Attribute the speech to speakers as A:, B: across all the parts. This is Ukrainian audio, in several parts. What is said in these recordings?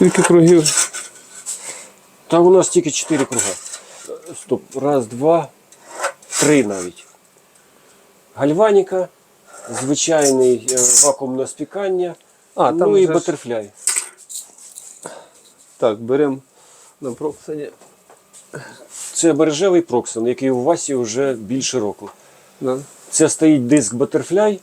A: Скільки кругів?
B: Та у нас тільки 4 круга. Стоп. Раз, два, три навіть. Гальваніка, звичайний е, вакуумне спікання,
A: А,
B: ну
A: там
B: і
A: ж-
B: батерфляй.
A: Так, беремо на проксані.
B: Це бережевий проксон, який у Васі вже більше року.
A: Да.
B: Це стоїть диск Butterfly.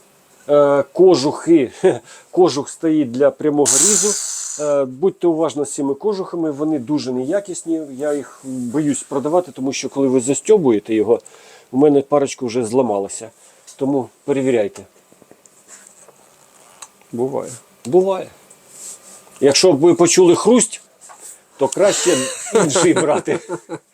B: Е, Кожухи, кожух стоїть для прямого різу. Е, Будьте уважні з цими кожухами, вони дуже неякісні. Я їх боюсь продавати, тому що коли ви застьобуєте його, у мене парочка вже зламалася. Тому перевіряйте.
A: Буває.
B: Буває. Якщо б ви почули хрусть, то краще інший брати.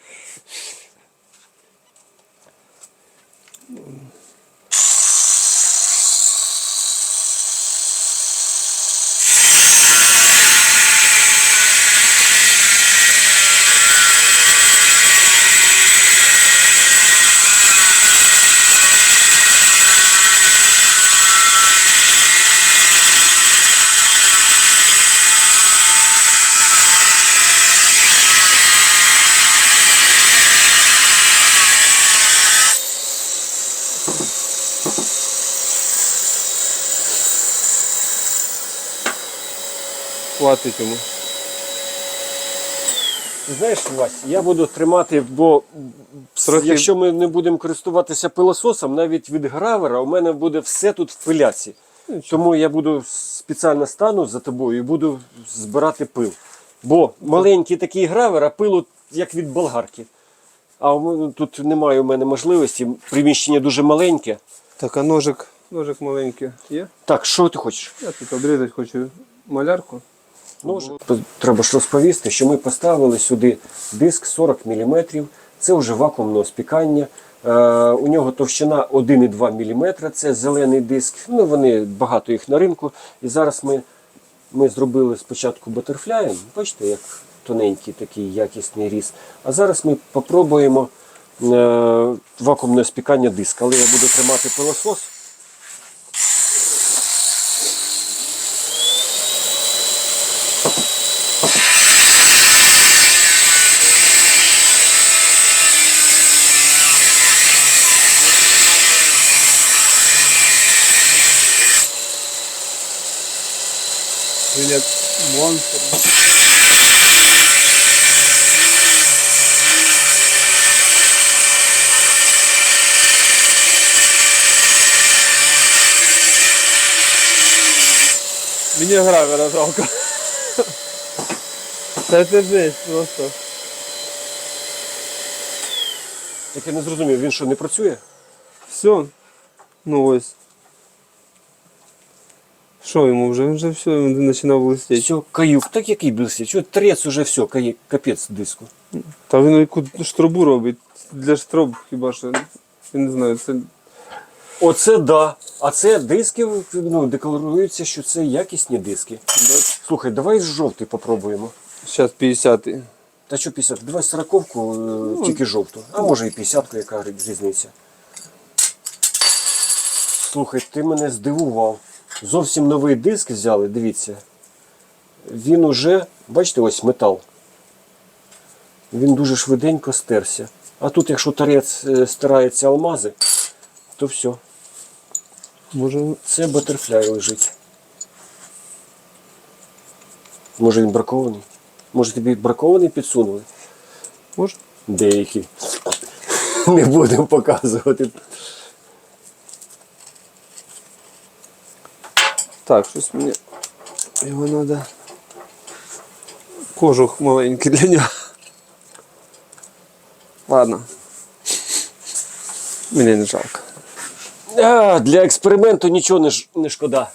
A: Хватить йому.
B: Знаєш, Вась, я буду тримати, бо
A: Трохи-
B: якщо ми не будемо користуватися пилососом, навіть від гравера у мене буде все тут в пиляці. Тому я буду спеціально стану за тобою і буду збирати пил. Бо маленький такий гравер, а пилу як від болгарки. А тут немає у мене можливості, приміщення дуже маленьке.
A: Так, а ножик, ножик маленький є?
B: Так, що ти хочеш?
A: Я тут обрізати хочу малярку.
B: Ножик. Треба ж розповісти, що ми поставили сюди диск 40 мм. Це вже вакуумного спікання. Е, у нього товщина 1,2 мм. Це зелений диск. Ну, вони багато їх на ринку. І зараз ми, ми зробили спочатку батерфляєм. Бачите, як тоненький такий якісний різ. А зараз ми попробуємо е, вакуумне спікання диска. Але я буду тримати пилосос.
A: Він як монстр. Мені гравера жалко. Це жесть просто.
B: Так я не зрозумів, він що не працює?
A: Все. Ну ось. Що йому вже? Він вже все, він починав блистіти.
B: Все, каюк, так який блистить? Що трець уже все, кає- капець диску.
A: Та він яку штрубу робить. Для штроб хіба що. Я не знаю, це.
B: Оце да. А це диски ну, декларується, що це якісні диски. Слухай, давай жовтий попробуємо.
A: Зараз 50
B: Та що 50? Давай 40-ку, тільки жовту. А може і 50-ку, яка різниця. Слухай, ти мене здивував. Зовсім новий диск взяли, дивіться. Він уже, бачите, ось метал. Він дуже швиденько стерся. А тут, якщо тарець е, стирається алмази, то все.
A: Може.
B: Це батерфляй лежить. Може він бракований? Може тобі бракований підсунули?
A: Може?
B: Деякі. Не будемо показувати.
A: Так, щось мені. Його треба. Кожух маленький для нього. Ладно. Мені не жалко.
B: А, для експерименту нічого не, ш... не шкода.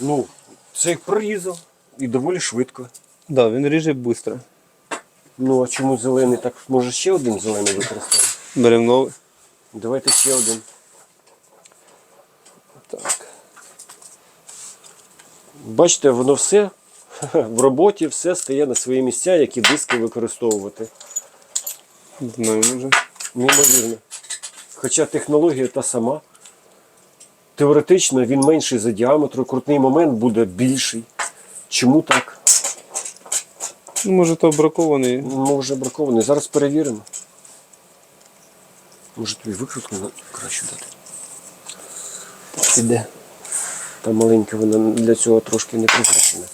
B: Ну, це як прорізав. І доволі швидко.
A: Да, він ріже швидко.
B: Ну, а чому зелений? Так може ще один зелений використати?
A: Беремо новий.
B: Давайте ще один.
A: Так.
B: Бачите, воно все в роботі, все стає на свої місця, які диски використовувати.
A: Знаємо вже.
B: Неймовірно. Хоча технологія та сама. Теоретично він менший за діаметром, крутний момент буде більший. Чому так?
A: Ну, може то бракований.
B: Може бракований. Зараз перевіримо. Може тобі викрутку на- краще дати.
A: Іде.
B: Та маленька вона для цього трошки не призначена.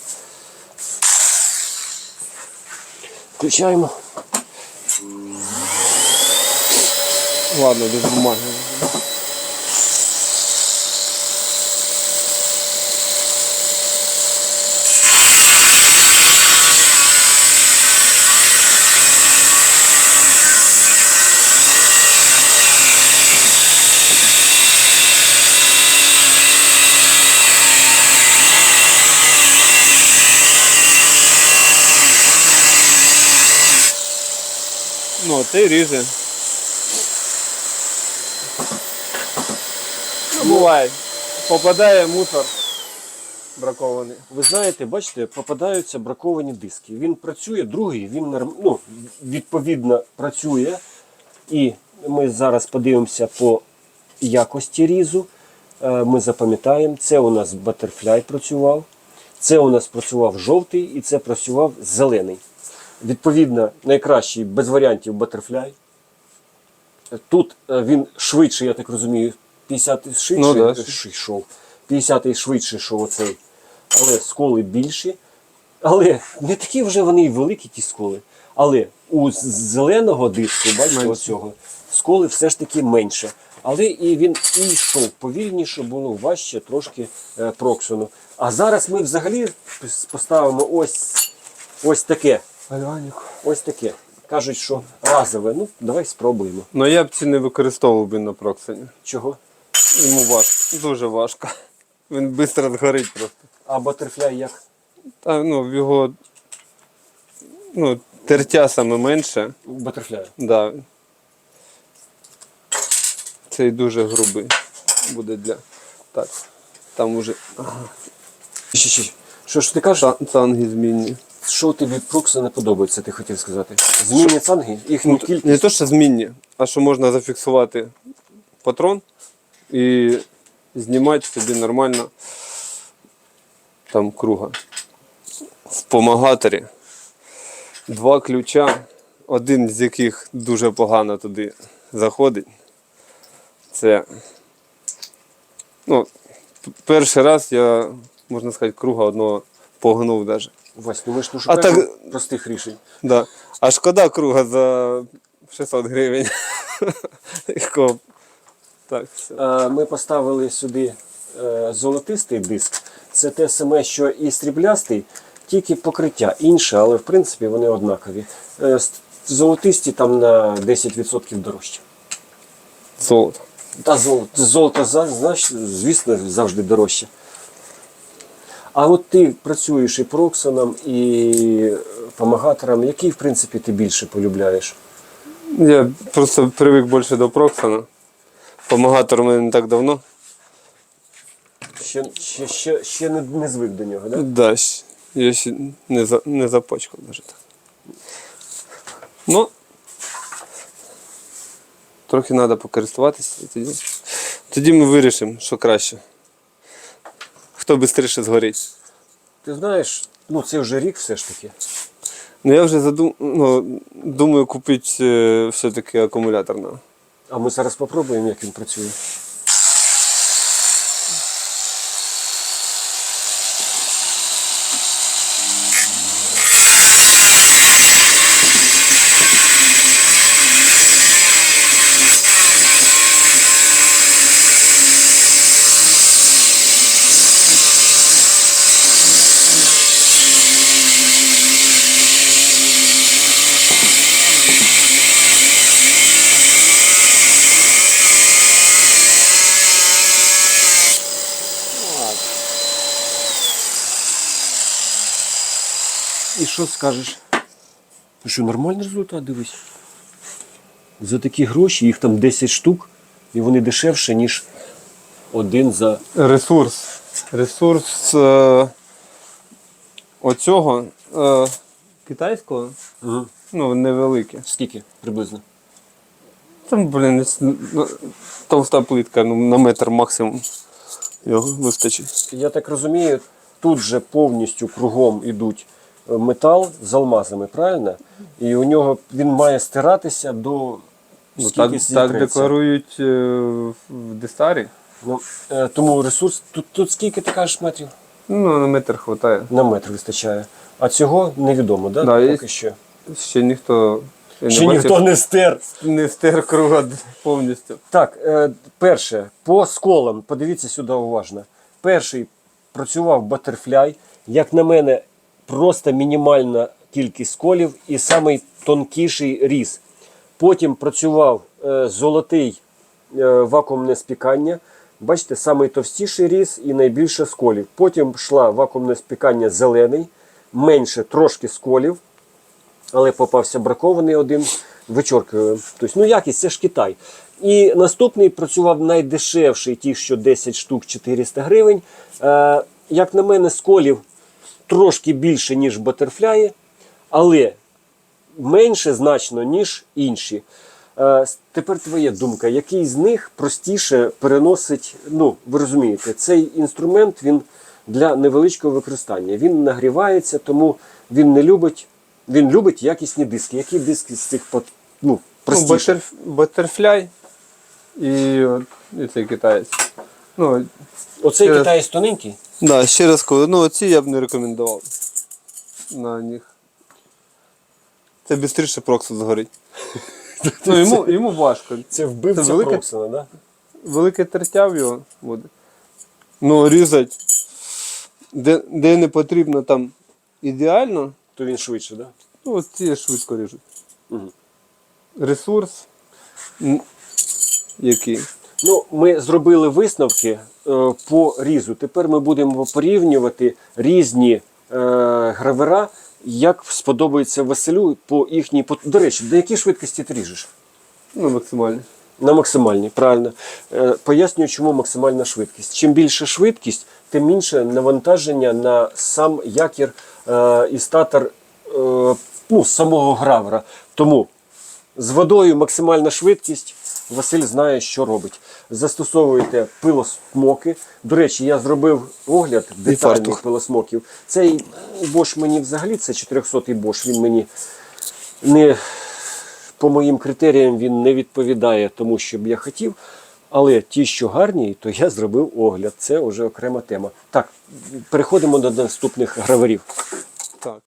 B: Включаємо.
A: Ладно, без бумаги. Ти ріже. Ну, буває. Попадає мусор бракований.
B: Ви знаєте, бачите, попадаються браковані диски. Він працює, другий, він ну, відповідно працює. І ми зараз подивимося по якості різу. Е, Ми запам'ятаємо, це у нас Butterfly працював, це у нас працював жовтий і це працював зелений. Відповідно, найкращий без варіантів Butterfly. Тут е, він швидше, я так розумію, 50 швидше
A: Ну, да.
B: ш- йшов. 50-й швидше йшов оцей. Але сколи більші. Але не такі вже вони й великі, ті сколи. Але у зеленого диску, бачите, оцього, сколи все ж таки менше. Але і він і йшов повільніше, було важче трошки е, проксону. А зараз ми взагалі поставимо ось, ось таке.
A: Альваніку.
B: Ось таке. Кажуть, що разове. Ну, давай спробуємо.
A: Ну я б ці не використовував би на проксині.
B: Чого?
A: Йому важко. Дуже важко. Він швидко згорить просто.
B: А батерфляй як?
A: Та ну в його ну, тертя саме менше.
B: Батерфляй.
A: Да. Цей дуже грубий буде для. Так. Там уже
B: ще. Що ж ти кажеш?
A: та- цанги змінні.
B: Що тобі Прокса не подобається, ти хотів сказати? Змінні цанги, їхню
A: Ну,
B: кількість.
A: не то, що змінні, а що можна зафіксувати патрон і знімати собі нормально там круга. В помагаторі два ключа, один з яких дуже погано туди заходить. Це ну, перший раз я, можна сказати, круга одного погнув навіть.
B: Вась, ну ми ж
A: А
B: шукаємо
A: так-
B: простих рішень.
A: Да. А шкода круга за 600 гривень. Якого- Так, все.
B: Е, Ми поставили сюди е, золотистий диск. Це те саме, що і сріблястий, тільки покриття інше, але в принципі вони однакові. Е, с- Золотисті там на 10% дорожче.
A: Золото.
B: Та золото, золото за- знаєш, звісно, завжди дорожче. А от ти працюєш і проксоном, і помагатором, який, в принципі, ти більше полюбляєш?
A: Я просто привик більше до Проксона. Помагатор у мене не так давно.
B: Ще, ще, ще, ще не, не звик до нього, так? Да?
A: Да, я ще не, за, не запачкав навіть так. Ну, трохи треба покористуватися. Тоді, тоді ми вирішимо, що краще. Хто швидше згорить.
B: Ти знаєш, ну це вже рік все ж таки.
A: Ну я вже задум... ну, думаю купити е, все-таки акумуляторного.
B: А ми зараз спробуємо, як він працює. І що скажеш? Ну що, нормальний результат, дивись. За такі гроші, їх там 10 штук, і вони дешевше, ніж один за.
A: Ресурс. Ресурс е, оцього е, китайського,
B: Угу.
A: ну, невеликий.
B: Скільки приблизно?
A: Там, блін, товста плитка, ну, на метр максимум. Його вистачить.
B: Я так розумію, тут же повністю кругом ідуть метал з алмазами, правильно? І у нього він має стиратися до
A: Ну,
B: скільки
A: так, так
B: зітреться.
A: декларують е, в Дестарі.
B: Ну, е, тому ресурс. Тут, тут скільки ти кажеш метрів?
A: Ну, на метр вистачає.
B: На метр вистачає. А цього невідомо, да?
A: Да,
B: Поки
A: є.
B: що.
A: Ще ніхто я
B: Ще
A: бачив,
B: ніхто не стер.
A: не стер круга повністю.
B: Так, е, перше, по сколам, подивіться сюди уважно. Перший працював Butterfly. Як на мене, просто мінімальна кількість сколів і самий тонкіший різ. Потім працював е, золотий е, вакуумне спікання. Бачите, самий товстіший різ і найбільше сколів. Потім йшла вакуумне спікання зелений, менше трошки сколів але попався бракований один. Вичоркую. Тобто, ну якість, це ж Китай. І наступний працював найдешевший, ті, що 10 штук 400 гривень. Е, як на мене, сколів трошки більше, ніж батерфляї, але менше значно, ніж інші. Е, тепер твоя думка, який з них простіше переносить, ну, ви розумієте, цей інструмент він для невеличкого використання. Він нагрівається, тому він не любить, він любить якісні диски. Які диски з цих ну,
A: Ну,
B: простіше?
A: батерф- батерфляй і, і цей китаєць. Ну,
B: Оцей
A: Через-
B: китаєць тоненький.
A: Да, ще раз кажу, ну ці я б не рекомендував на них. Це швидше проксу згорить. ну, йому, йому важко.
B: Це вбивця
A: Це велике-
B: Проксона, да?
A: Велике тертя в його буде. Ну, різать, де, де не потрібно там ідеально,
B: То він швидше, да?
A: ну, от ці швидко ріжуть.
B: Мгм.
A: Ресурс, м, який.
B: Ну, ми зробили висновки е, по різу. Тепер ми будемо порівнювати різні е, гравера, як сподобається Василю по їхній. по- До речі, до якій швидкості ти ріжеш?
A: Ну, максимально.
B: На максимальній, правильно. Е, пояснюю, чому максимальна швидкість. Чим більша швидкість, тим менше навантаження на сам якір е, і статор е, ну, самого гравера. Тому з водою максимальна швидкість. Василь знає, що робить. Застосовуєте пилосмоки. До речі, я зробив огляд детальний пилосмоків. Цей Bosch мені взагалі це 400-й Bosch, він мені не по моїм критеріям він не відповідає тому, що б я хотів. Але ті, що гарні, то я зробив огляд. Це вже окрема тема. Так, переходимо до наступних граверів.
A: Так.